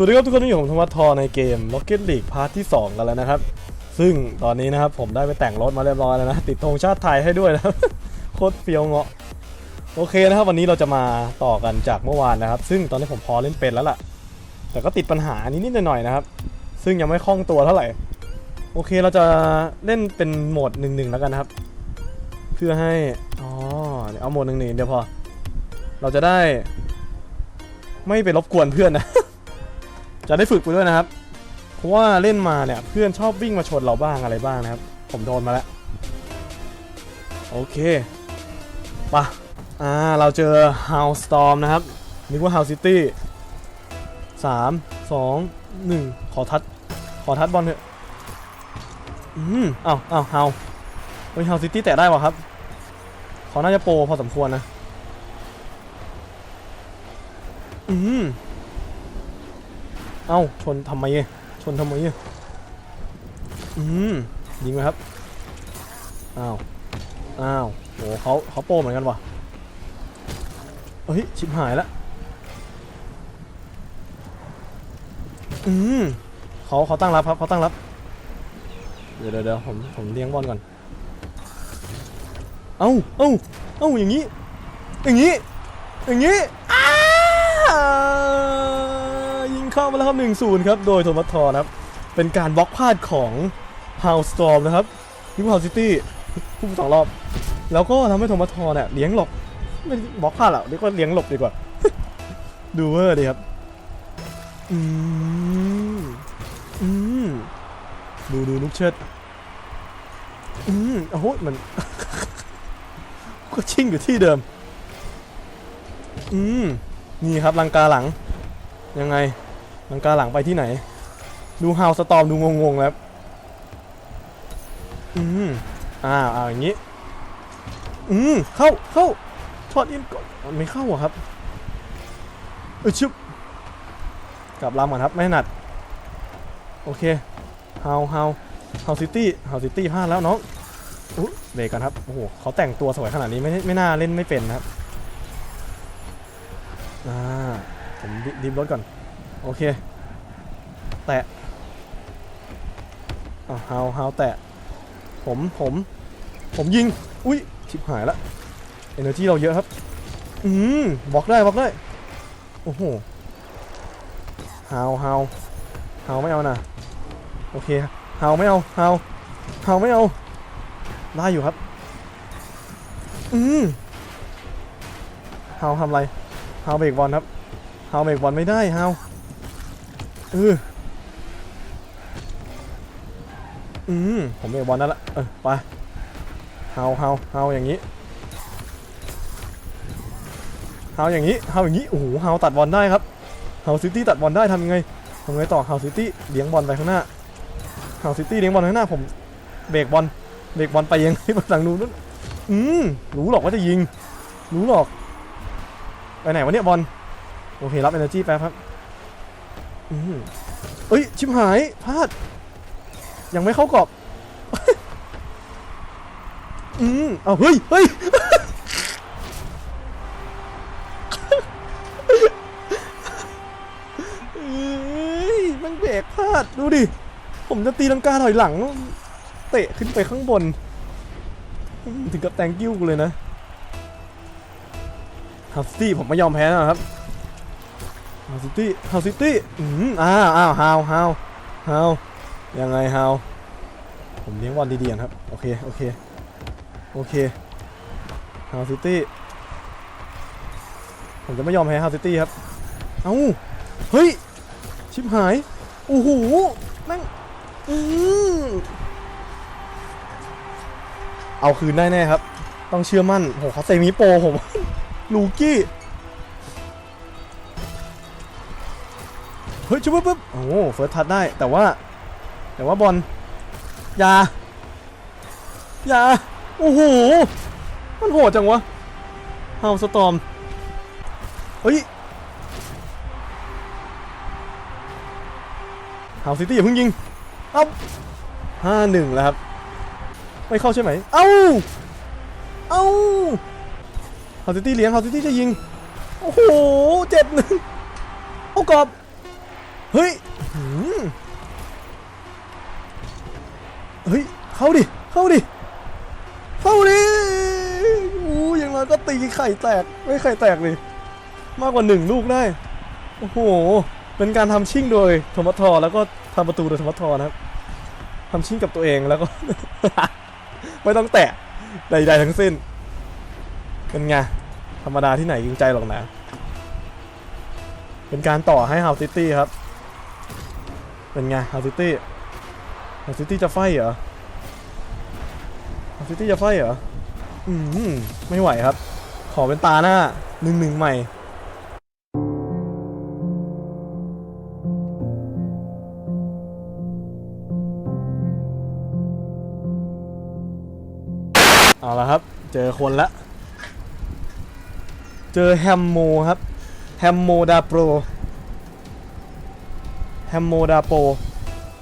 สวัสดีครับทุกคนที่อยู่ผมธรรมทอในเกม Rocket League พาร์ทที่ 2 กันแล้วนะครับ ซึ่งตอนนี้นะครับผมได้ไปแต่งรถมาเรียบร้อยแล้วนะ ติดธงชาติไทยให้ด้วยนะโคตรเฟี้ยวเงาะ โอเคนะครับ วันนี้เราจะมาต่อกันจากเมื่อวานนะครับ ซึ่งตอนนี้ผมพอเล่นเป็นแล้วล่ะ แต่ก็ติดปัญหานิดๆหน่อยๆนะครับ ซึ่งยังไม่คล่องตัวเท่าไหร่ โอเคเราจะเล่นเป็นโหมดหนึ่งๆแล้วกันนะครับ เพื่อให้ อ๋อเดี๋ยวเอาโหมดหนึ่งๆเดี๋ยวพอ เราจะได้ ไม่ไปรบกวนเพื่อนนะ จะได้ฝึกไปด้วยนะครับ เพราะว่าเล่นมาเนี่ยเพื่อนชอบวิ่งมาชนเราบ้างอะไรบ้างนะครับ ผมโดนมาแล้ว โอเคปะอ่า เราเจอ House Storm นะครับ นึกว่า House City สามสองหนึ่งขอทัด ขอทัดบอลเถอะ อืมอ้าวอ้าว House เฮ้ย House City แตะได้ป่ะครับ เขาน่าจะโปรพอสมควรนะ อืม เอ้าชนทำไมชนทำไมอะอืมยิงไหมครับอ้าวอ้าวโหเขาเขาโปรเหมือนกันวะเฮ้ยชิบหายละอืมเขาเขาตั้งรับครับเขาตั้งรับเดี๋ยวเดี๋ยวเดี๋ยวผมผมเลี้ยงบอลก่อนเอ้าเอ้าเอ้าอย่างนี้ อย่างนี้ อย่างนี้อ้ายิง เข้ามาแล้วครับ1-0ครับโดยโทมัสทอร์นะครับเป็นการบล็อกพลาดของ House Storm นะครับยูเฮาซิตี้ผู้สองรอบ แล้วก็ทำให้โทมัสทอร์เนี่ยเลี้ยงหลบไม่บล็อกพลาดหรอกเรียกว่าเลี้ยงหลบดีกว่า ดูเวอร์ดีครับอืมอืมดูดูลูกเชิดอืมโอ้โหมัน ก็ชิ่งอยู่ที่เดิม อืม นี่ครับลังกาหลัง ยังไง ลังกาหลังไปที่ไหน ดูฮาวสตอมดูงงๆแล้วอืมอ้าวอ้าวอย่างนี้ อืมเข้าเข้าช็อตอินก่อนมันไม่เข้าอะครับเออชิบกลับลำก่อนครับ ไม่ถนัด โอเคฮาวฮาวฮาวซิตี้ฮาวซิตี้พลาดแล้วน้องอุ๊ยเบรกกันครับ โอ้โหเขาแต่งตัวสวยขนาดนี้ไม่ไม่น่าเล่นไม่เป็นนะครับ อ่า ผมดิดิฟรถก่อน โอเค แตะอ่าฮาวฮาวแตะ ผมผม ผมยิง อุ้ยชิบหายละเอเนอร์จีเราเยอะครับ อืมบล็อกได้บล็อกได้ โอ้โหฮาวฮาวฮาวไม่เอานะโอเคฮาวไม่เอาฮาวฮาวไม่เอา ได้อยู่ครับ อืมฮาวทำอะไรฮาวเบรกบอลครับฮาวเบรกบอลไม่ได้ฮาว เอออืมผมเบรกบอลนั่นละเออไปเฮาวฮาวฮาอย่างนี้เฮาอย่างนี้เฮาอย่างนี้โอ้โหเฮาตัดบอลได้ครับเฮาซิตี้ตัดบอลได้ทำยังไงทำยังไงต่อเฮาซิตี้เลี้ยงบอลไปข้างหน้าเฮาซิตี้เลี้ยงบอลข้างหน้าผมเบรกบอลเบรกบอลไปยังไงไปทางนู้นอืมรู้หรอกว่าจะยิง รู้หรอกไปไหนวะเนี่ยบอลโอเครับ energy แป๊บครับ เอ้ย ชิบหายพลาด ยังไม่เข้ากรอบ อืมเอาเฮ้ยเฮ้ยมันเบรกพลาด ดูดิ ผมจะตีลังกาถอยหลัง เตะขึ้นไปข้างบน ถึงกับแตงกิ้วกูเลยนะฮาวซิตี้ผมไม่ยอมแพ้นะครับ ฮาวซิตี้ฮาวซิตี้อืมอ้าวอ้าวฮาวฮาวฮาวยังไงฮาวผมเลี้ยงบอลดีๆก่อนครับ โอเค โอเค โอเคฮาวซิตี้ผมจะไม่ยอมแพ้ฮาวซิตี้ครับ เอ้า เฮ้ย ชิบหาย โอ้โห แม่ง อืมเอาคืนได้แน่ครับ ต้องเชื่อมั่นโหเขาเซมิโปผม ลูกี้ เฮ้ยชุบปุ๊บปุ๊บโอ้โหเฟิร์สทัดได้แต่ว่า แต่ว่าบอลอยาอยาโอ้โหมันโหดจังวะเฮาสตอมเฮ้ยเฮาซิตี้อย่าเพิ่งยิงเอ้าห้าหนึ่งแล้วครับ ไม่เข้าใช่ไหม เอ้า เอ้าเฮาซิตี้เลี้ยงเฮาซิตี้จะยิง โอ้โหเจ็ดหนึ่งโอ้กรอบ เฮ้ยเฮ้ย เข้าดิ เข้าดิ เข้าดิอู้อย่างน้อยก็ตีไข่แตก ไม่ไข่แตกเลย มากกว่าหนึ่งลูกได้ โอ้โห เป็นการทำชิ่งโดยโทมัสทอแล้วก็ทำประตูโดยโทมัสทอนะครับทำชิ่งกับตัวเองแล้วก็ ไม่ต้องแตะใดๆทั้งสิ้น เป็นไง ธรรมดาที่ไหนยิงใจหรอกนะ เป็นการต่อให้ฮาวซิตี้ครับ เป็นไงฮาซิตี้ฮาซิตี้จะไฟเหรอฮาซิตี้จะไฟเหรอ อืมไม่ไหวครับ ขอเป็นตาหน้าหนึ่งหนึ่งใหม่เอาละครับ เจอคนละ เจอแฮมโมครับ แฮมโมดาโปร แฮมโมดาโป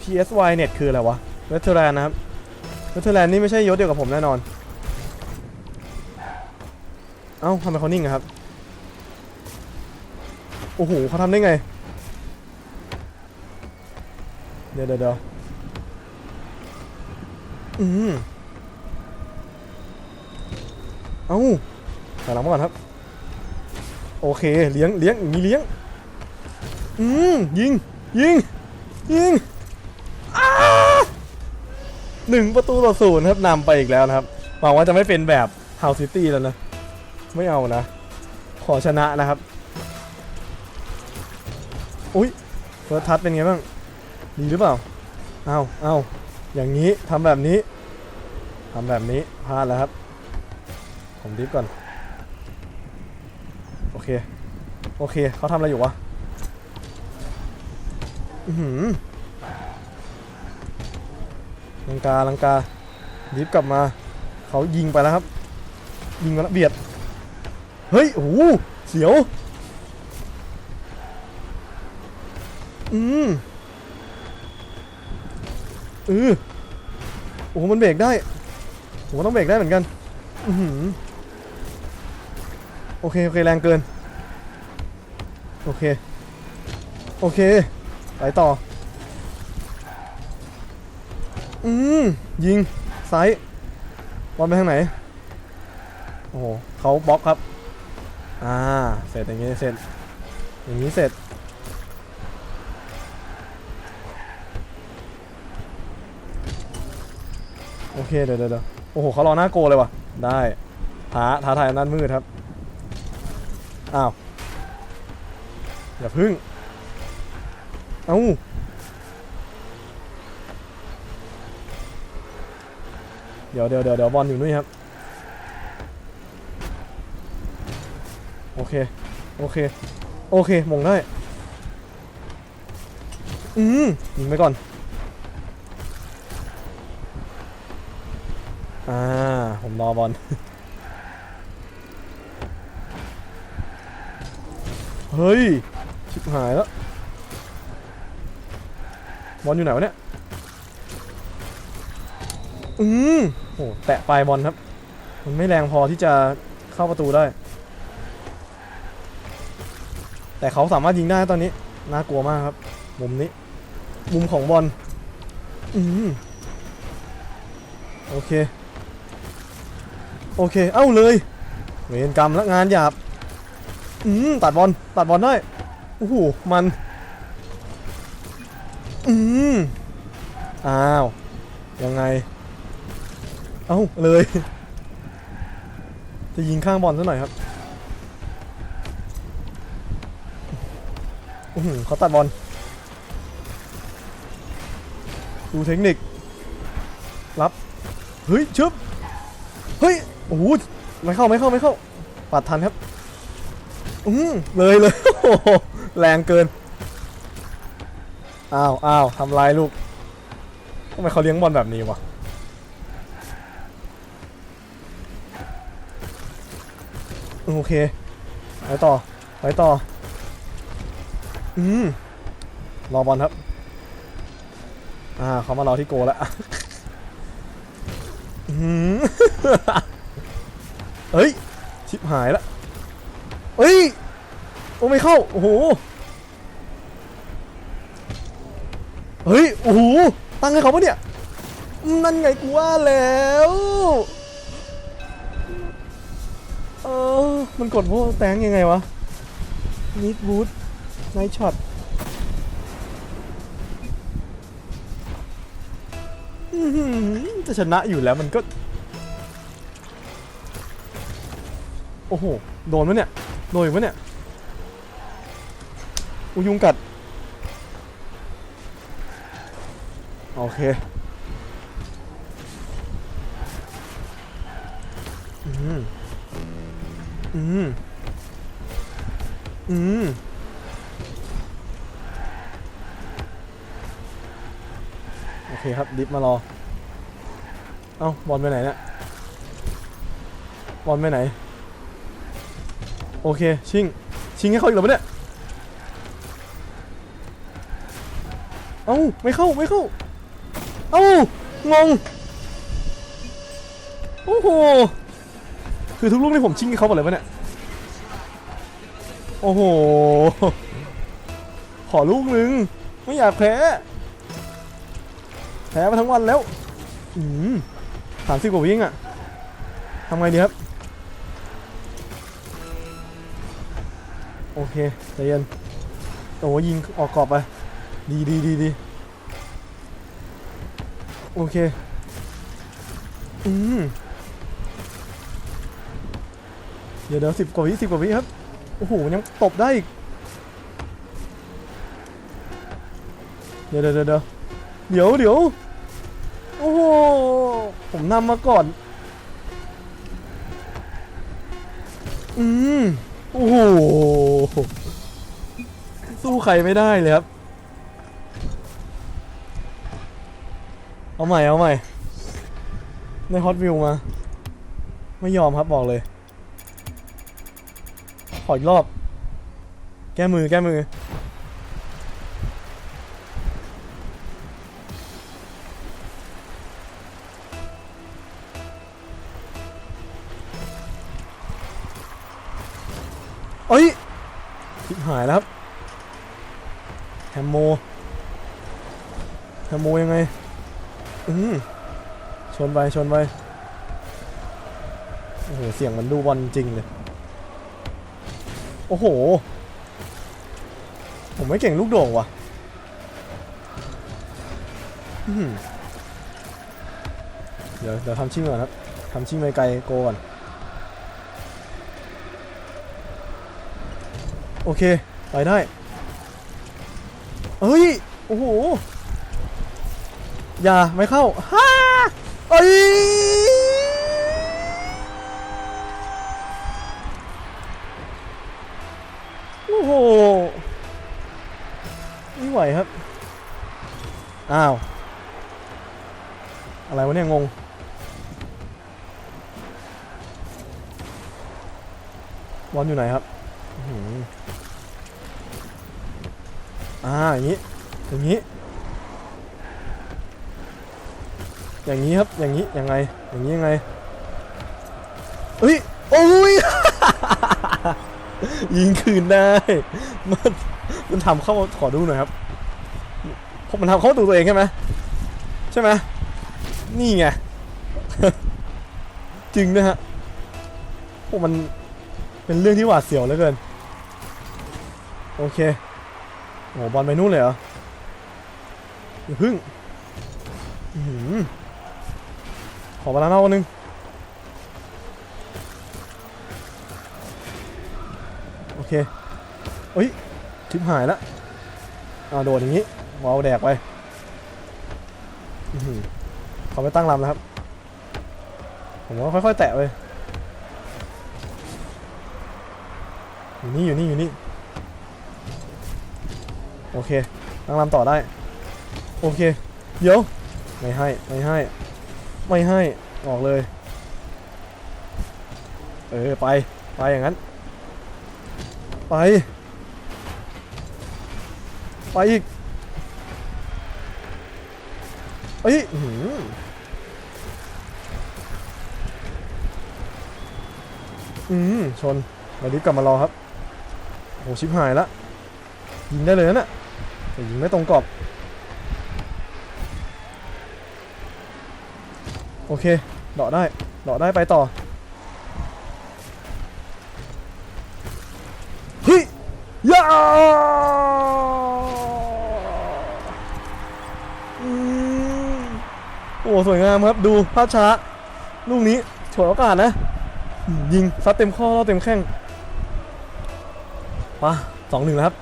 PSY Net คืออะไรวะเวทเทอร์แลนนะครับเวทเทอร์แลนนี่ไม่ใช่ยศเดียวกับผมแน่นอน เอ้าทำไมเขานิ่งอะครับ โอ้โหเขาทำได้ไงเดี๋ยวเดี๋ยวเดี๋ยวอืมเอ้าถอยหลังมาก่อนครับ โอเค เลี้ยงเลี้ยงอย่างนี้เลี้ยง อืมยิง ยิง ยิงหนึ่งประตูต่อศูนย์ครับนำไปอีกแล้วนะครับหวังว่าจะไม่เป็นแบบเฮาซิตี้แล้วนะ ไม่เอานะ ขอชนะนะครับ อุ้ยเฟิร์สทัชเป็นไงบ้าง ดีหรือเปล่า เอาเอาอย่างนี้ทำแบบนี้ทำแบบนี้พลาดแล้วครับ ผมดิฟก่อน โอเค โอเคเขาทำอะไรอยู่วะ ลังกาลังกาดิฟกลับมา เขายิงไปแล้วครับ ยิงมาแล้วเบียด เฮ้ยโอ้โหเสียว อืมเออโอ้มันเบรกได้ผมต้องเบรกได้เหมือนกัน อือหือโอเค โอเค แรงเกิน โอเค โอเค ไปต่อ อืมยิงซ้ายบอลไปทางไหน โอ้โหเขาบล็อกครับ อ่า เสร็จอย่างงี้เสร็จ อย่างนี้เสร็จ โอเคเดี๋ยวเดี๋ยวเดี๋ยวโอ้โหเขารอหน้าโกเลยว่ะ ได้ท้าท้าทายอำนาจมืดครับ อ้าว อย่าพึ่ง เอ้าเดี๋ยวเดี๋ยวเดี๋ยวเดี๋ยวบอลอยู่นู่นครับ โอเค โอเค โอเคมงได้ อืมยิงไปก่อน อ่า ผมรอบอลเฮ้ย ชิบหายแล้ว บอลอยู่ไหนวะเนี่ย อืมโหแตะปลายบอลครับ มันไม่แรงพอที่จะเข้าประตูได้ แต่เขาสามารถยิงได้ตอนนี้ น่ากลัวมากครับ มุมนี้ มุมของบอล อืมโอเค โอเค เอ้าเลย เวรกรรมและงานหยาบ อืมตัดบอล ตัดบอลได้โอ้โหมัน อืมอ้าว ยังไง เอ้า เลย จะยิงข้างบอลซะหน่อยครับอื้อหือเขาตัดบอล ดูเทคนิค รับ เฮ้ย ชึบ เฮ้ย โอ้โหไม่เข้า ไม่เข้า ไม่เข้า ปัดทันครับ อืมเลยเลยโอ้โหแรงเกิน อ้าวอ้าวทำลายลูกทำไมเขาเลี้ยงบอลแบบนี้วะโอเคไปต่อไปต่อ อืม รอบอลครับ อ่าเขามารอที่โกแล้วอืมเฮ้ย ชิบหายละเฮ้ย โอ้ไม่เข้า โอ้โห เฮ้ย โอ้โห ตั้งให้เขาปะเนี่ย นั่นไงกูว่าแล้ว เออ มันกดพวกแตงยังไงวะนิดบูทไนช็อตจะชนะอยู่แล้วมันก็ โอ้โห โดนมั้ยเนี่ย โดนมั้ยเนี่ย อุยยุงกัด โอ เคอืมอืมอืมโอเคครับ ดิฟมารอ เอ้า บอลไปไหนเนี่ย บอลไปไหน โอเค ชิง ชิงให้เขาอีกหรอวะเนี่ย เอ้า ไม่เข้า ไม่เข้า เอ้างง โอ้โห คือทุกลูกนี่ผมชิงให้เขาหมดเลยวะเนี่ย โอ้โห ขอลูกหนึ่งไม่อยากแพ้ แพ้มาทั้งวันแล้ว อืมสามสิบกว่าวิ่งอะทำไงดีครับ โอเคใจเย็นโอ้ยิงออกกรอบไป ดีดีดีดี โอเค อืมเดี๋ยวเดี๋ยวสิบกว่าวิสิบกว่าวิครับ โอ้โห ยังตบได้อีก เดี๋ยวเดี๋ยวเดี๋ยวเดี๋ยวเดี๋ยว โอ้โห ผมนำมาก่อน อืม โอ้โห สู้ใครไม่ได้เลยครับ เอาใหม่เอาใหม่ในฮอตวิวมา ไม่ยอมครับบอกเลย ขออีกรอบ แก้มือแก้มือ ไปชนไปโอ้โหเสียงมันดูบอลจริงเลย โอ้โห ผมไม่เก่งลูกโด่งว่ะเดี๋ยวเดี๋ยวทำชิ่งก่อนครับทำชิ่งไปไกลโกก่อนโอเค ไปได้เอ้ย โอ้โห อย่า ไม่เข้า ฮ่า เอ้ยโอ้โหไม่ไหวครับ อ้าว อะไรวะเนี่ยงงบอลอยู่ไหนครับอ่าอย่างนี้ อย่างนี้ อย่างนี้ครับ อย่างนี้ ยังไง อย่างนี้ยังไงเฮ้ย โอ้ย ยิงคืนได้ มันมันทำเข้าขอดูหน่อยครับพราะมันทำเข้าตัวตัวเองใช่ไหมใช่ไหมนี่ไง จริงนะฮะพวกมันเป็นเรื่องที่หวาดเสียวเหลือเกิน โอเคโอ้บอลไปนู่นเลยเหรออย่าพึ่ง อื้อหือ ขอบาลานอาหนึ่งโอเคเฮ้ยทิปหายแล้วอ่าโดดอย่างนี้วาวแดกไปอื้อหือเขาไปตั้งลำแล้วครับ ผมว่าค่อยๆ แตะไปอยู่นี่อยู่นี่อยู่นี่ โอเคตั้งลำต่อได้ โอเค เดี๋ยว ไม่ให้ ไม่ให้ ไม่ให้ ออกเลย เออ ไป ไปอย่างนั้น ไป ไปอีกเอ้ยอื้อหืออืม ชนมาดิฟกลับมารอครับ โห ชิบหายละ ยิงได้เลยนะน่ะแต่ยิงไม่ตรงกรอบ โอเคเดาะได้เดาะได้ไปต่อเฮ้ยยาอืมโอ้สวยงามครับดูภาพช้าลูกนี้ฉวยโอกาสนะ ยิงซัดเต็มข้อล่อเต็มแข้งมาสองหนึ่งแล้วครับ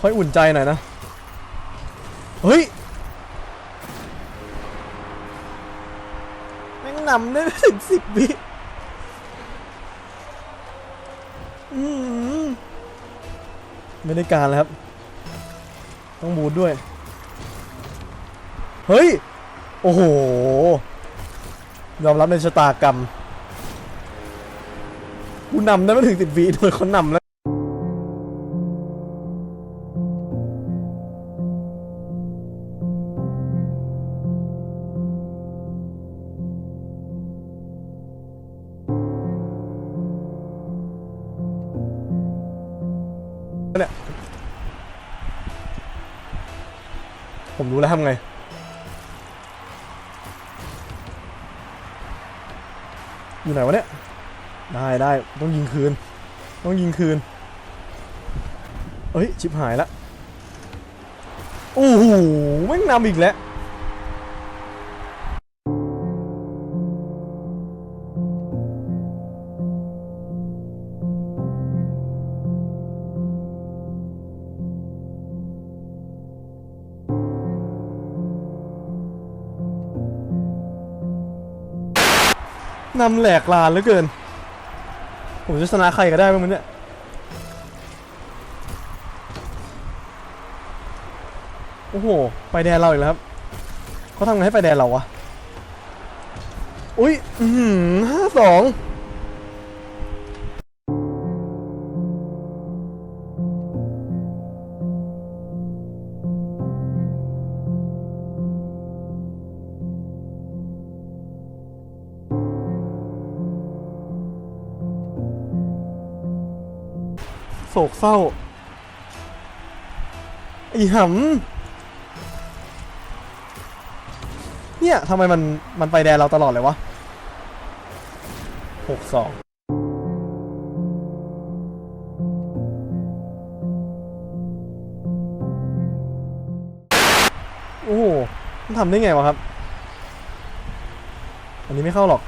ค่อยอุ่นใจหน่อยนะ เฮ้ยำได้ไม่ถึงสิบวิไม่ได้การแล้วครับ ต้องบูดด้วย เฮ้ย โอ้โห ยอมรับในชะตากรรม กูนำได้ไม่ถึงสิบวิโดยเขานำแล้ว คืน ต้องยิงคืน เอ้ย ชิบหายละโอ้โหแม่งนำอีกแล้วนำแหลกลานเหลือเกิน ผมจะชนะใครก็ได้บ้างมันเนี่ยโอ้โหไปแดนเราอีกแล้วครับเขาทำไงให้ไปแดนเราวะอุ้ยห้าสอง กเศร้าไอ้หำเนี่ยทำไมมันมันไปแดนเราตลอดเลยวะหกสองโอ้โหมันทำได้ไงวะครับ อันนี้ไม่เข้าหรอก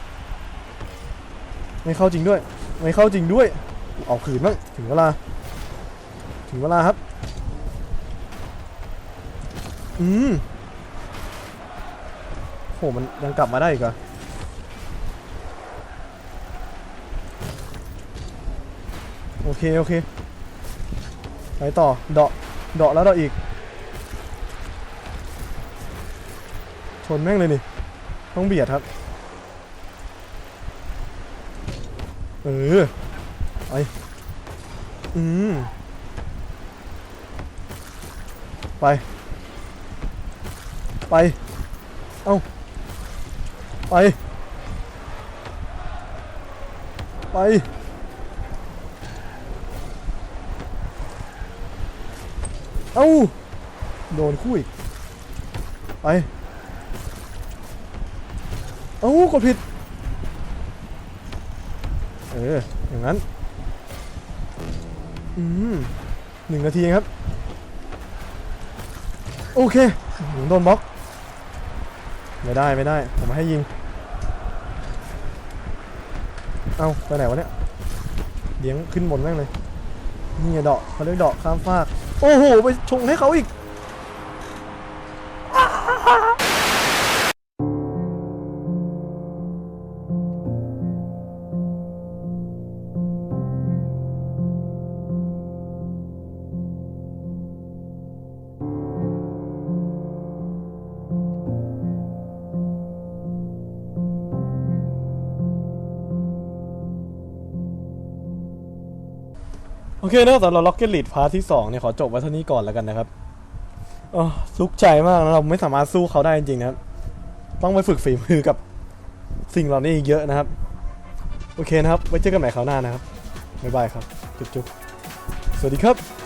ไม่เข้าจริงด้วย ไม่เข้าจริงด้วย เอาคืนบ้างถึงเวลา ถึงเวลาครับ อืมโหมันยังกลับมาได้อีกเหรอโอเค โอเค ไปต่อ เดาะ เดาะแล้วเดาะอีก ชนแม่งเลยนี่ ต้องเบียดครับ เออ ไป อืม ไป ไป เอ้าไป ไป เอ้าโดนคู่อีก ไป เอ้ากดผิด เออ อย่างนั้น อืมหนึ่งนาทีครับ โอเคโดนบล็อก ไม่ได้ไม่ได้ ผมมาให้ยิง เอาไปไหนวะเนี่ยเลี้ยงขึ้นบนแม่งเลย นี่ไงเดาะเขาเรียกเดาะข้ามฟาก โอ้โห ไปชงให้เขาอีก โอเคนะสำหรับ Rocket League พาร์ทที่ 2 เนี่ย ขอจบไว้เท่านี้ก่อนแล้วกันนะครับโอ้ซุกใจมากนะ เราไม่สามารถสู้เขาได้จริงๆนะครับ ต้องไปฝึกฝีมือกับสิ่งเหล่านี้อีกเยอะนะครับ โอเคนะครับ ไว้เจอกันใหม่คราวหน้านะครับ บ๊ายบายครับ จุ๊บๆสวัสดีครับ